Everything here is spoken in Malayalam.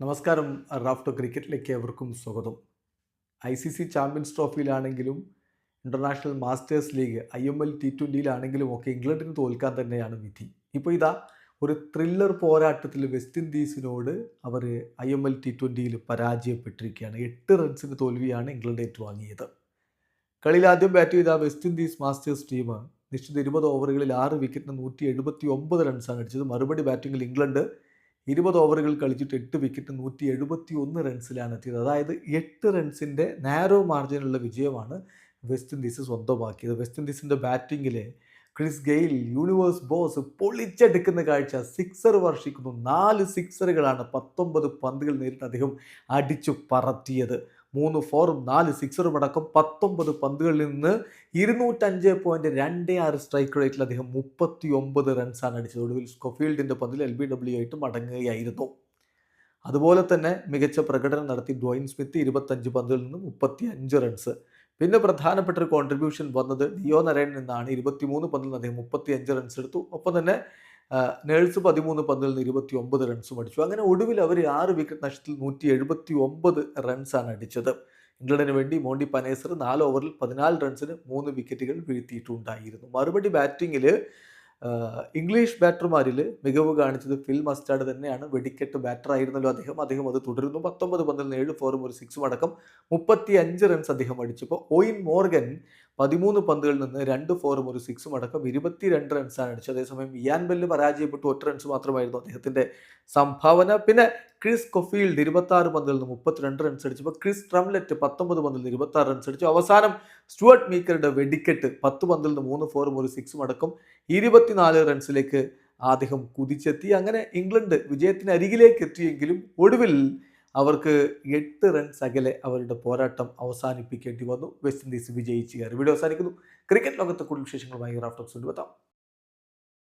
നമസ്കാരം. റാഫ്റ്റോ ക്രിക്കറ്റിലേക്ക് ഏവർക്കും സ്വാഗതം. I C C champions ട്രോഫിയിലാണെങ്കിലും international masters league I M L T ട്വന്റിയിലാണെങ്കിലും ഒക്കെ ഇംഗ്ലണ്ടിന് തോൽക്കാൻ തന്നെയാണ് വിധി. ഇപ്പോൾ ഇതാ ഒരു ത്രില്ലർ പോരാട്ടത്തിൽ വെസ്റ്റ് ഇൻഡീസിനോട് അവർ ഐ എം എൽ ടി ട്വന്റിയിൽ പരാജയപ്പെട്ടിരിക്കുകയാണ്. എട്ട് റൺസിന് തോൽവിയാണ് ഇംഗ്ലണ്ട് ഏറ്റുവാങ്ങിയത്. കളിയിൽ ആദ്യം ബാറ്റ് ചെയ്ത വെസ്റ്റ് ഇൻഡീസ് മാസ്റ്റേഴ്സ് ടീം നിശ്ചിത ഇരുപത് ഓവറുകളിൽ ആറ് വിക്കറ്റിന് നൂറ്റി എഴുപത്തി ഒമ്പത് റൺസാണ് അടിച്ചത്. മറുപടി ബാറ്റിങ്ങിൽ ഇംഗ്ലണ്ട് ഇരുപത് ഓവറുകൾ കളിച്ചിട്ട് എട്ട് വിക്കറ്റ് നൂറ്റി എഴുപത്തി ഒന്ന് റൺസിലാണ് എത്തിയത്. അതായത് എട്ട് റൺസിന്റെ നാരോ മാർജിനുള്ള വിജയമാണ് വെസ്റ്റ് ഇൻഡീസ് സ്വന്തമാക്കിയത്. വെസ്റ്റ് ഇൻഡീസിന്റെ ബാറ്റിങ്ങിൽ ക്രിസ് ഗെയിൽ യൂണിവേഴ്സ് ബോസ് പൊളിച്ചെടുക്കുന്ന കാഴ്ച സിക്സർ വർഷിക്കുന്നു. നാല് സിക്സറുകളാണ് പത്തൊമ്പത് പന്തുകൾ നേരിട്ട് അദ്ദേഹം അടിച്ചു പറത്തിയത്. മൂന്ന് ഫോറും നാല് സിക്സറും അടക്കം പത്തൊമ്പത് പന്തുകളിൽ നിന്ന് ഇരുന്നൂറ്റഞ്ച് പോയിന്റ് രണ്ട് ആറ് സ്ട്രൈക്ക് റേറ്റിൽ അദ്ദേഹം മുപ്പത്തി ഒമ്പത് റൺസാണ് അടിച്ചത്. ഒടുവിൽ സ്കോഫീൽഡിന്റെ പന്തിൽ എൽ ബി ഡബ്ല്യു ആയിട്ട് മടങ്ങുകയായിരുന്നു. അതുപോലെ തന്നെ മികച്ച പ്രകടനം നടത്തി ഡ്വൈൻ സ്മിത്ത് ഇരുപത്തഞ്ച് പന്തുകളിൽ നിന്ന് മുപ്പത്തി അഞ്ച് റൺസ് പിന്നെ പ്രധാനപ്പെട്ട ഒരു കോൺട്രിബ്യൂഷൻ വന്നത് ഡിയോ നരേൻ നിന്നാണ് ഇരുപത്തിമൂന്ന് പന്തിൽ നിന്ന് അദ്ദേഹം മുപ്പത്തി അഞ്ച് റൺസ് എടുത്തു. ഒപ്പം തന്നെ നേഴ്സ് പതിമൂന്ന് പന്തിൽ നിന്ന് ഇരുപത്തി ഒമ്പത് റൺസും അടിച്ചു അങ്ങനെ ഒടുവിൽ അവർ ആറ് വിക്കറ്റ് നഷ്ടത്തിൽ നൂറ്റി എഴുപത്തി ഒമ്പത് റൺസാണ് അടിച്ചത്. ഇംഗ്ലണ്ടിന് വേണ്ടി മോണ്ടി പനേസർ നാല് ഓവറിൽ പതിനാല് റൺസിന് മൂന്ന് വിക്കറ്റുകൾ വീഴ്ത്തിയിട്ടുണ്ടായിരുന്നു. മറുപടി ബാറ്റിങ്ങിൽ ഇംഗ്ലീഷ് ബാറ്റർമാരിൽ മികവ് കാണിച്ചത് ഫിൽ മസ്റ്റാർഡ് തന്നെയാണ്. വെടിക്കെട്ട് ബാറ്റർ ആയിരുന്നല്ലോ അദ്ദേഹം. അദ്ദേഹം അത് തുടരുന്നു. പത്തൊമ്പത് പന്തിൽ ഏഴ് ഫോറും ഒരു സിക്സും അടക്കം മുപ്പത്തി അഞ്ച് റൺസ് അദ്ദേഹം അടിച്ചപ്പോൾ ഓയിൻ മോർഗൻ പതിമൂന്ന് പന്തുകളിൽ നിന്ന് രണ്ട് ഫോറും ഒരു സിക്സും അടക്കം ഇരുപത്തിരണ്ട് റൺസാണ് അടിച്ചത്. അതേസമയം ഇയാൻ ബെല്ല് പരാജയപ്പെട്ടു. ഒറ്റ റൺസ് മാത്രമായിരുന്നു അദ്ദേഹത്തിന്റെ സംഭാവന. പിന്നെ ക്രിസ് കൊഫീൽഡ് ഇരുപത്തി ആറ് പന്തിൽ നിന്ന് മുപ്പത്തിരണ്ട് റൺസ് അടിച്ചപ്പോൾ ക്രിസ് ട്രംലെറ്റ് പത്തൊമ്പത് പന്തിൽ നിന്ന് ഇരുപത്തി റൺസ് അടിച്ചു. അവസാനം സ്റ്റുവർട്ട് മീക്കറുടെ വെടിക്കെട്ട് പത്ത് പന്തിൽ നിന്ന് മൂന്ന് ഫോറും ഒരു സിക്സും അടക്കം ഇരുപത്തിനാല് റൺസിലേക്ക് അദ്ദേഹം കുതിച്ചെത്തി. അങ്ങനെ ഇംഗ്ലണ്ട് വിജയത്തിന് അരികിലേക്ക് എത്തിയെങ്കിലും ഒടുവിൽ അവർക്ക് എട്ട് റൺസ് അകലെ അവരുടെ പോരാട്ടം അവസാനിപ്പിക്കേണ്ടി വന്നു. വെസ്റ്റ് ഇൻഡീസ് വിജയിച്ചു കയറി. വീഡിയോ അവസാനിക്കുന്നു. ക്രിക്കറ്റ് ലോകത്തെ കൂടുതൽ വിശേഷങ്ങളുമായി റാഫ്റ്റോക്സ് കൊണ്ടുവെത്താം.